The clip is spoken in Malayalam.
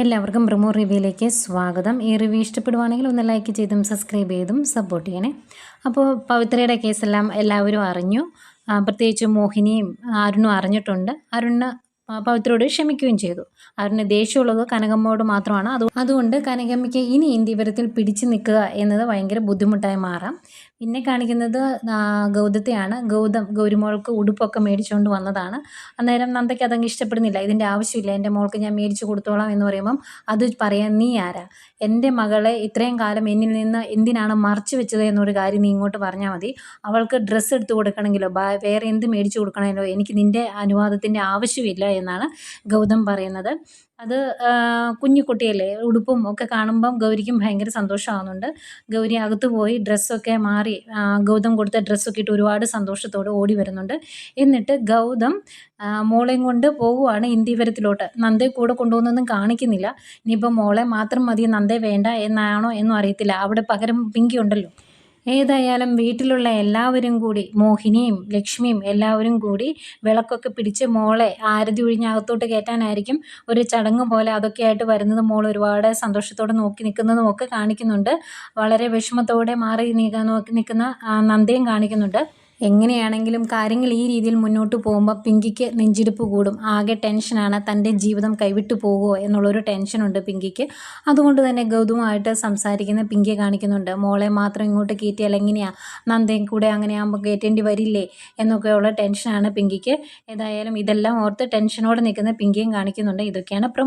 എല്ലാവർക്കും ബ്രഹ്മോ റിവ്യൂയിലേക്ക് സ്വാഗതം. ഈ റിവ്യൂ ഇഷ്ടപ്പെടുവാണെങ്കിൽ ഒന്ന് ലൈക്ക് ചെയ്തും സബ്സ്ക്രൈബ് ചെയ്തും സപ്പോർട്ട് ചെയ്യണേ. അപ്പോൾ പവിത്രയുടെ കേസെല്ലാം എല്ലാവരും അറിഞ്ഞു. പ്രത്യേകിച്ച് മോഹിനിയും അരുണും അറിഞ്ഞിട്ടുണ്ട്. അരുണിന് ആ, പവിത്രയോട് ക്ഷമിക്കുകയും ചെയ്തു. അവരുടെ ദേഷ്യമുള്ളത് കനകമ്മയോട് മാത്രമാണ്. അത് അതുകൊണ്ട് കനകമ്മയ്ക്ക് ഇനി ഇന്ത്യവരത്തിൽ പിടിച്ചു നിൽക്കുക എന്നത് ഭയങ്കര ബുദ്ധിമുട്ടായി മാറാം. പിന്നെ കാണിക്കുന്നത് ഗൗതത്തെയാണ്. ഗൗതം ഗൗരിമോൾക്ക് ഉടുപ്പൊക്കെ മേടിച്ചുകൊണ്ട് വന്നതാണ്. അന്നേരം നന്ദയ്ക്ക് അതങ്ങ് ഇഷ്ടപ്പെടുന്നില്ല. ഇതിന്റെ ആവശ്യമില്ല. എന്റെ മോൾക്ക് ഞാൻ മേടിച്ചു കൊടുത്തോളാം എന്ന് പറയുമ്പം അത് പറയാൻ നീ ആരാ? എന്റെ മകളെ ഇത്രയും കാലം എന്നിൽ നിന്ന് എന്തിനാണ് മറച്ചു വെച്ചത്? എന്നൊരു കാര്യം നീ ഇങ്ങോട്ട് പറഞ്ഞാൽ മതി. അവൾക്ക് ഡ്രസ്സ് എടുത്ത് കൊടുക്കണമെങ്കിലോ? വേറെ എന്ത് മേടിച്ചു കൊടുക്കണമെങ്കിലോ എനിക്ക് നിന്റെ അനുവാദത്തിന്റെ ആവശ്യമില്ല എന്നാണ് ഗൗതം പറയുന്നത്. അത് കുഞ്ഞിക്കുട്ടിയല്ലേ കുഞ്ഞു കുട്ടിയല്ലേ ഉടുപ്പും ഒക്കെ കാണുമ്പം ഗൗരിക്കും ഭയങ്കര സന്തോഷമാകുന്നുണ്ട് ഗൗരി അകത്ത് പോയി ഡ്രസ്സൊക്കെ മാറി ഗൗതം കൊടുത്ത ഡ്രസ്സൊക്കെ ഇട്ട് ഒരുപാട് സന്തോഷത്തോടെ ഓടി വരുന്നുണ്ട്. എന്നിട്ട് ഗൗതം മോളെയും കൊണ്ട് പോവുകയാണ് ഇന്ത്യവരത്തിലോട്ട് നന്ദയെ കൂടെ കൊണ്ടുപോകുന്നൊന്നും കാണിക്കുന്നില്ല. ഇനിയിപ്പോൾ മോളെ മാത്രം മതി നന്ദേ വേണ്ട എന്നാണോ എന്നും അറിയത്തില്ല. അവിടെ പകരം പിങ്കി ഉണ്ടല്ലോ ഏതായാലും വീട്ടിലുള്ള എല്ലാവരും കൂടി മോഹിനിയും ലക്ഷ്മിയും എല്ലാവരും കൂടി വിളക്കൊക്കെ പിടിച്ച് മോളെ ആരതി ഒഴിഞ്ഞ് അകത്തോട്ട് കയറ്റാനായിരിക്കും ഒരു ചടങ്ങ് പോലെ അതൊക്കെയായിട്ട് വരുന്നത് മോൾ ഒരുപാട് സന്തോഷത്തോടെ നോക്കി നിൽക്കുന്നതും ഒക്കെ കാണിക്കുന്നുണ്ട്. വളരെ വിഷമത്തോടെ മാറി നീക്കാൻ നോക്കി നിൽക്കുന്ന നന്ദിയും കാണിക്കുന്നുണ്ട്. എങ്ങനെയാണെങ്കിലും കാര്യങ്ങൾ ഈ രീതിയിൽ മുന്നോട്ട് പോകുമ്പോൾ പിങ്കിക്ക് നെഞ്ചിടിപ്പ് കൂടും. ആകെ ടെൻഷനാണ് തന്റെ ജീവിതം കൈവിട്ടു പോകുമോ എന്നുള്ളൊരു ടെൻഷനുണ്ട് പിങ്കിക്ക്. അതുകൊണ്ട് തന്നെ ഗൗതമായിട്ട് സംസാരിക്കുന്ന പിങ്കിയെ കാണിക്കുന്നുണ്ട്. മോളെ മാത്രം ഇങ്ങോട്ട് കയറ്റിയാൽ എങ്ങനെയാണ് നന്ദയും കൂടെ അങ്ങനെ ആകുമ്പോൾ കയറ്റേണ്ടി വരില്ലേ? എന്നൊക്കെയുള്ള ടെൻഷനാണ് പിങ്കിക്ക്. ഏതായാലും ഇതെല്ലാം ഓർത്ത് ടെൻഷനോടെ നിൽക്കുന്ന പിങ്കിയും കാണിക്കുന്നുണ്ട്. ഇതൊക്കെയാണ്